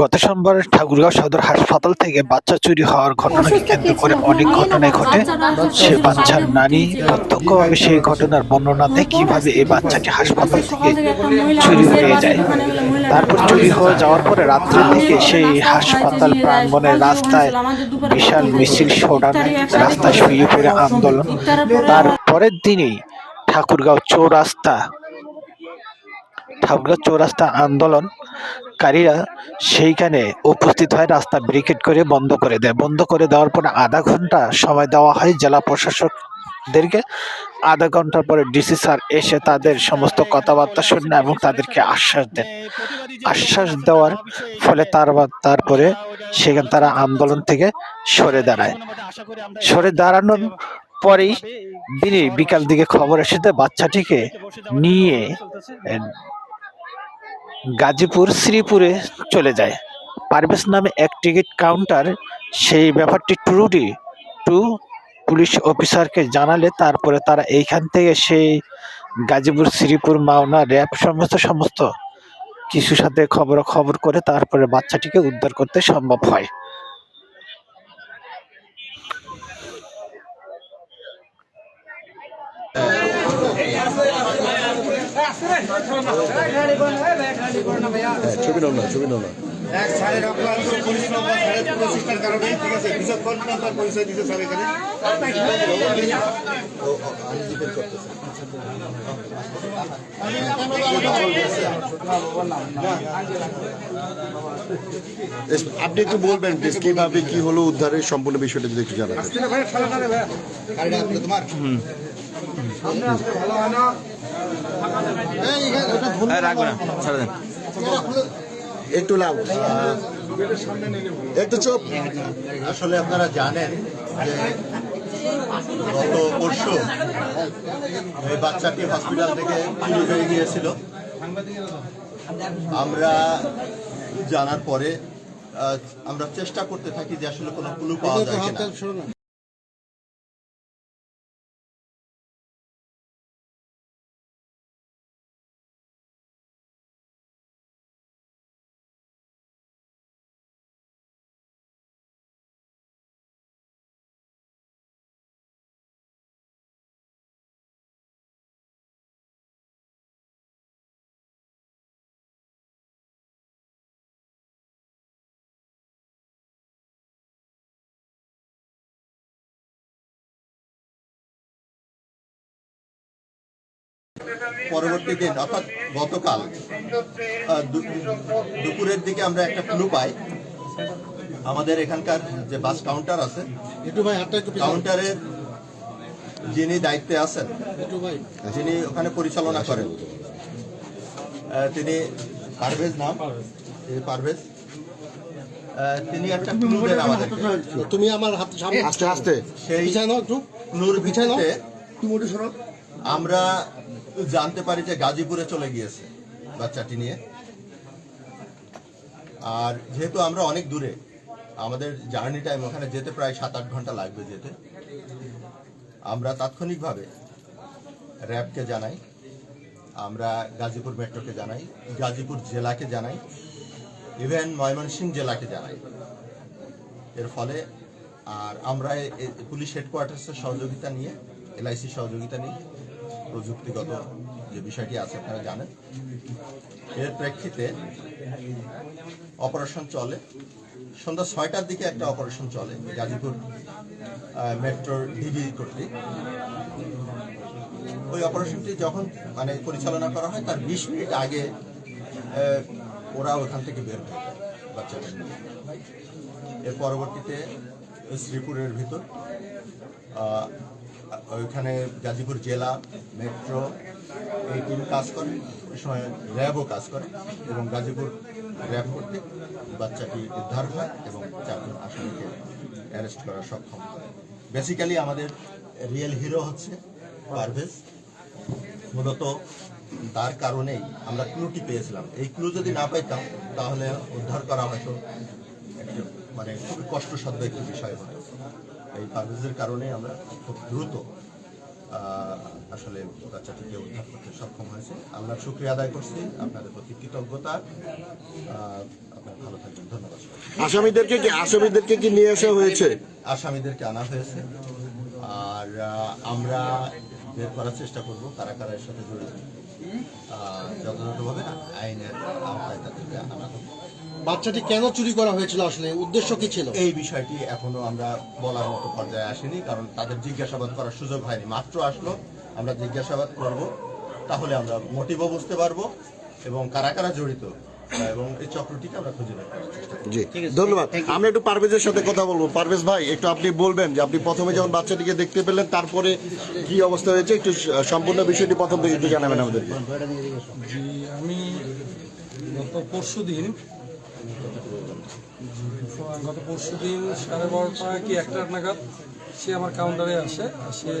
গত সোমবার ঠাকুরগাঁও সদর হাসপাতাল থেকে বাচ্চা চুরি হওয়ার ঘটনাকে কেন্দ্র করে অনেক ঘটনাই ঘটে। সে বাচ্চার নারী প্রত্যক্ষভাবে সেই ঘটনার বর্ণনা দেয় কীভাবে এই বাচ্চাটি হাসপাতাল থেকে চুরি হয়ে যায়। তারপর চুরি হয়ে যাওয়ার পরে রাত্রে থেকে সেই হাসপাতাল প্রাঙ্গণের রাস্তায় বিশাল মিছিল শোডানে রাস্তায় শুয়ে পড়ে আন্দোলন। তার পরের দিনেই ঠাকুরগাঁও চৌরাস্তা ঠাকুরগাঁও চৌরাস্তা আন্দোলনকারীরা সেইখানে উপস্থিত হয় রাস্তা ব্রিকেড করে বন্ধ করে দেয়। বন্ধ করে দেওয়ার পরে আধা ঘণ্টা সময় দেওয়া হয় জেলা প্রশাসকদেরকে। আধা ঘণ্টার পরে ডিসি স্যার এসে তাদের সমস্ত কথাবার্তা শুনে এবং তাদেরকে আশ্বাস দেন। আশ্বাস দেওয়ার ফলে তার তারপরে সেখানে তারা আন্দোলন থেকে সরে দাঁড়ায়। সরে দাঁড়ানোর পরেই দিনে বিকাল দিকে খবর এসেছে বাচ্চাটিকে নিয়ে গাজীপুর, শ্রীপুরে চলে যায়। পারভেজ নামে এক টিকিট কাউন্টার, সেই ব্যাপারটি ট্রুটি টু পুলিশ অফিসারকে জানালে তারপরে তারা এইখান থেকে সেই গাজীপুর, শ্রীপুর, মাওনা, র্যাব সমস্ত সমস্ত কিছুর সাথে খবর খবর করে তারপরে বাচ্চাটিকে উদ্ধার করতে সম্ভব হয়। ছবি নাও না ছবি নাও না এক সাড়ে অক্লান্ত পরিশ্রম বা সাড়ে প্রচেষ্টার কারণে ঠিক আছে বিচক্ষণ তার পরিচয় দিতে স্যার এখানে আপনি একটু বলবেন প্লিজ কীভাবে কি হলো উদ্ধারের সম্পূর্ণ বিষয়টা যদি একটু জানাবেন একটু লাভ একটু চুপ। আসলে আপনারা জানেন যে গত পরশু এই বাচ্চাটি হসপিটাল থেকে চুরি হয়ে গিয়েছিল। আমরা জানার পরে আমরা চেষ্টা করতে থাকি যে আসলে কোনো ক্লু পাওয়া যায় কিনা। পরবর্তী দিন অর্থাৎ গতকাল দুপুরের দিকে আমরা একটা ক্লু পাই। আমাদের এখানকার যে বাস কাউন্টার আছে কাউন্টারের যিনি দায়িত্বে আছেন যিনি ওখানে পরিচালনা করেন আহ, তিনি পারভেজ নাম পারভেজ। তিনি একটা ক্লু দেন আমাদেরকে। তুমি আমার হাত সামনে আস্তে আস্তে। সেই ওটা সরো আমরা জানতে পারি যে গাজীপুরে চলে গিয়েছে বাচ্চাটি নিয়ে। আর যেহেতু আমরা অনেক দূরে, আমাদের জার্নি টাইম ওখানে যেতে প্রায় সাত আট ঘণ্টা লাগবে যেতে। আমরা তাৎক্ষণিকভাবে র্যাবকে জানাই, আমরা গাজীপুর মেট্রোকে জানাই, গাজীপুর জেলাকে জানাই, ইভেন ময়মনসিংহ জেলাকে জানাই। এর ফলে আর আমরা পুলিশ হেডকোয়ার্টার্সের সহযোগিতা নিয়ে এলআইসি সহযোগিতা নিয়ে প্রযুক্তিগত যে বিষয়টি আছে, আপনারা জানেন। এর প্রেক্ষিতে অপারেশন চলে। সন্ধ্যা ছয়টার দিকে একটা অপারেশন চলে, গাজীপুর মেট্রোর ডিবি কর্তৃক। ওই অপারেশনটি যখন মানে পরিচালনা করা হয়, তার বিশ মিনিট আগে ওরা ওখান থেকে বের হয়ে যায় বাচ্চাদের এর পরবর্তীতে শ্রীপুরের ভিতর ওইখানে গাজীপুর জেলা, মেট্রো, এই টিম কাজ করে। ওই সময় র্যাবও কাজ করে এবং গাজীপুর র্যাব করতে বাচ্চাটি উদ্ধার হয় এবং চারজন আসামিকে অ্যারেস্ট করা সক্ষম বেসিক্যালি আমাদের রিয়েল হিরো হচ্ছে পারভেজ। মূলত তার কারণেই আমরা ক্লুটি পেয়েছিলাম। এই ক্লু যদি না পাইতাম, তাহলে উদ্ধার করা হয়তো মানে খুবই কষ্টসাধ্য একটি বিষয় হতো। এই পারভেজের কারণে আমরা খুব দ্রুত আসলে বাচ্চাটিকে উদ্ধার করতে সক্ষম হয়েছে। আমরা শুক্রিয়া আদায় করছি আপনাদের প্রতি কৃতজ্ঞতা। আপনারা ভালো থাকবেন। ধন্যবাদ আসামিদেরকে কি আসামিদেরকে কি নিয়ে আসা হয়েছে? আসামিদেরকে আনা হয়েছে। আর আমরা বের করার চেষ্টা করব কারা কারা এর সাথে জড়িত। যথাযথভাবে আইনের আওতায় তাদেরকে আনা হবে বাচ্চাটি কেন চুরি করা হয়েছিল আসলে? উদ্দেশ্য কি ছিল? এই বিষয়টি এখনও আমরা বলার মতো পর্যায়ে আসেনি কারণ তাদের জিজ্ঞাসাবাদ করার সুযোগ হয়নি। মাত্র আসলো আমরা জিজ্ঞাসাবাদ করব তাহলে আমরা মোটিভও বুঝতে পারব এবং কারা কারা জড়িত আহ, এবং এই চক্রটিকে আমরা খুঁজে বের করার চেষ্টা জি ধন্যবাদ। আমরা একটু পারভেজের সাথে কথা বলব। পারভেজ ভাই একটু আপনি বলবেন যে আপনি প্রথমে যখন বাচ্চাটিকে দেখতে পেলেন তারপরে কি অবস্থা হয়েছে? একটু সম্পূর্ণ বিষয়টি প্রথম থেকে একটু জানাবেন আমাদেরকে। জি আমি গত পরশু দিন গত পরশু দিন সাড়ে বারোটা কি একটা নাগাদ সে আমার কাউন্টারে আসে সে